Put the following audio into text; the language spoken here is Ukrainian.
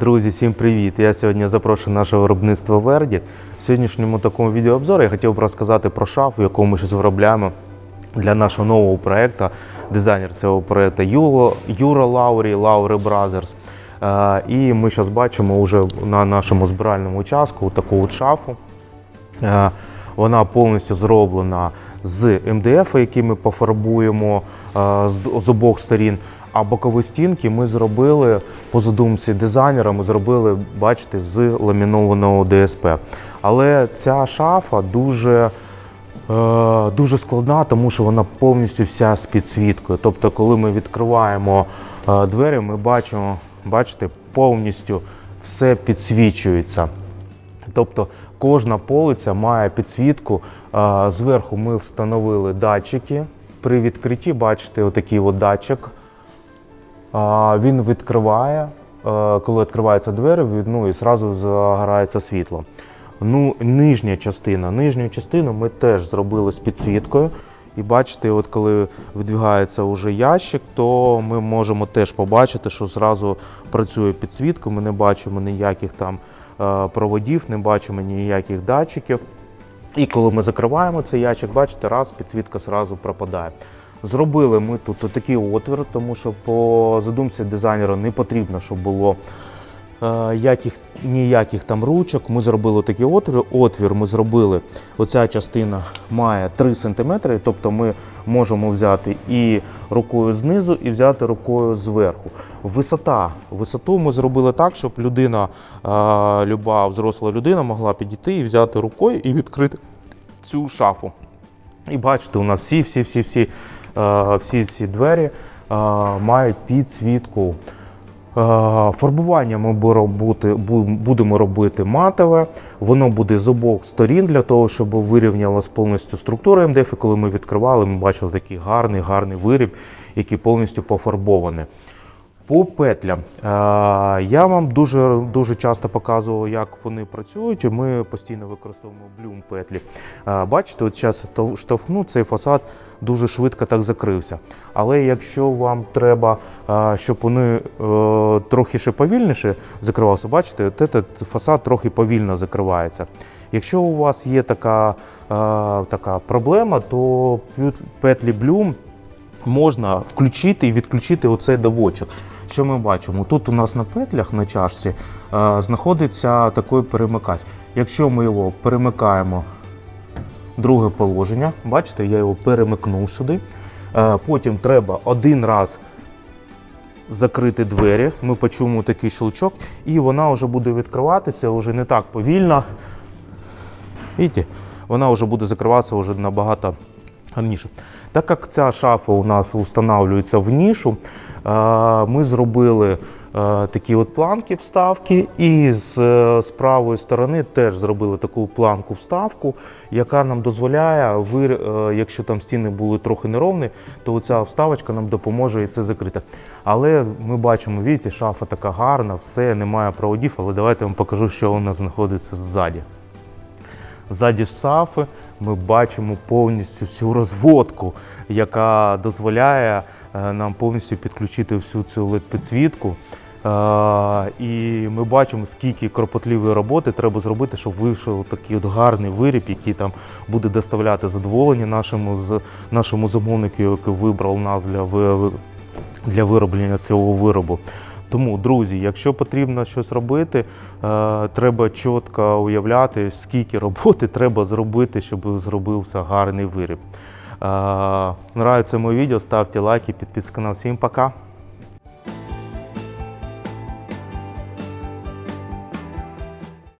Друзі, всім привіт! Я сьогодні запрошую наше виробництво Верді. В сьогоднішньому такому відеообзорі я хотів б розказати про шафу, яку ми зараз виробляємо для нашого нового проєкту. Дизайнер цього проєкту Юра Лаурі, Лаури Бразерс. Е, І ми зараз бачимо вже на нашому збиральному участку таку от шафу. Е, Вона повністю зроблена з МДФ, який ми пофарбуємо е, з обох сторін. А бокові стінки ми зробили по задумці дизайнера. Ми зробили, бачите, з ламінованого ДСП. Але ця шафа дуже, е, дуже складна, тому що вона повністю вся з підсвіткою. Тобто, коли ми відкриваємо е, двері, ми бачимо, бачите, повністю все підсвічується. Тобто кожна полиця має підсвітку. Зверху ми встановили датчики. При відкритті, бачите, отакий от датчик. Він відкриває, е, коли відкриваються двері, ну і одразу загорається світло. Ну, нижня частина. Нижню частину ми теж зробили з підсвіткою. І бачите, от коли видвигається вже ящик, то ми можемо теж побачити, що зразу працює підсвітка. Ми не бачимо ніяких там е, проводів, не бачимо ніяких датчиків. І коли ми закриваємо цей ящик, бачите, раз підсвітка зразу пропадає. Зробили ми тут такий отвір, тому що по задумці дизайнера не потрібно, щоб було е, яких, ніяких там ручок. Ми зробили такий отвір. Отвір ми зробили. Оця частина має 3 см, тобто ми можемо взяти і рукою знизу, і взяти рукою зверху. Висота. Висоту ми зробили так, щоб людина, е, люба взросла людина могла підійти і взяти рукою і відкрити цю шафу. І бачите, у нас всі, всі, всі, всі, е, двері е, мають підсвітку. Е, Фарбування ми будемо робити матове. Воно буде з обох сторін для того, щоб вирівнялась повністю структура МДФ. І коли ми відкривали, ми бачили такий гарний, гарний виріб, який повністю пофарбований. По петлям. Е, Я вам дуже, дуже часто показував, як вони працюють. Ми постійно використовуємо блюм петлі. Е, Бачите, от зараз штовхну, цей фасад дуже швидко так закрився. Але якщо вам треба, е, щоб вони трохи ще повільніше закривалися, бачите, от фасад трохи повільно закривається. Якщо у вас є така, така проблема, то петлі блюм можна включити і відключити оцей доводчик. Що ми бачимо? Тут у нас на петлях на чашці е, знаходиться такий перемикач. Якщо ми його перемикаємо друге положення, бачите, я його перемикнув сюди. Е, потім треба один раз закрити двері. Ми почуємо такий щелчок, і вона вже буде відкриватися вже не так повільно. Видите? Вона вже буде закриватися вже набагато гарніше. Так як ця шафа у нас встановлюється в нішу, е, ми зробили е, такі от планки вставки, і з, е, з правої сторони теж зробили таку планку вставку, яка нам дозволяє, вир- якщо там стіни були трохи неровні, то ця вставочка нам допоможе і це закрити. Але ми бачимо, бачите, шафа така гарна, все, немає проводів, але давайте я вам покажу, що у нас знаходиться ззаді. Ззаді шафи ми бачимо повністю всю розводку, яка дозволяє е, нам повністю підключити всю цю LED-підсвітку. Е, І ми бачимо, скільки кропотливої роботи треба зробити, щоб вийшов такий от гарний виріб, який там буде доставляти задоволення нашому, нашому замовнику, який вибрав нас для, для вироблення цього виробу. Тому, друзі, якщо потрібно щось робити, е, треба чітко уявляти, скільки роботи треба зробити, щоб зробився гарний виріб. Е, Нравиться моє відео, ставте лайки, підписуйтесь на. Всім пока!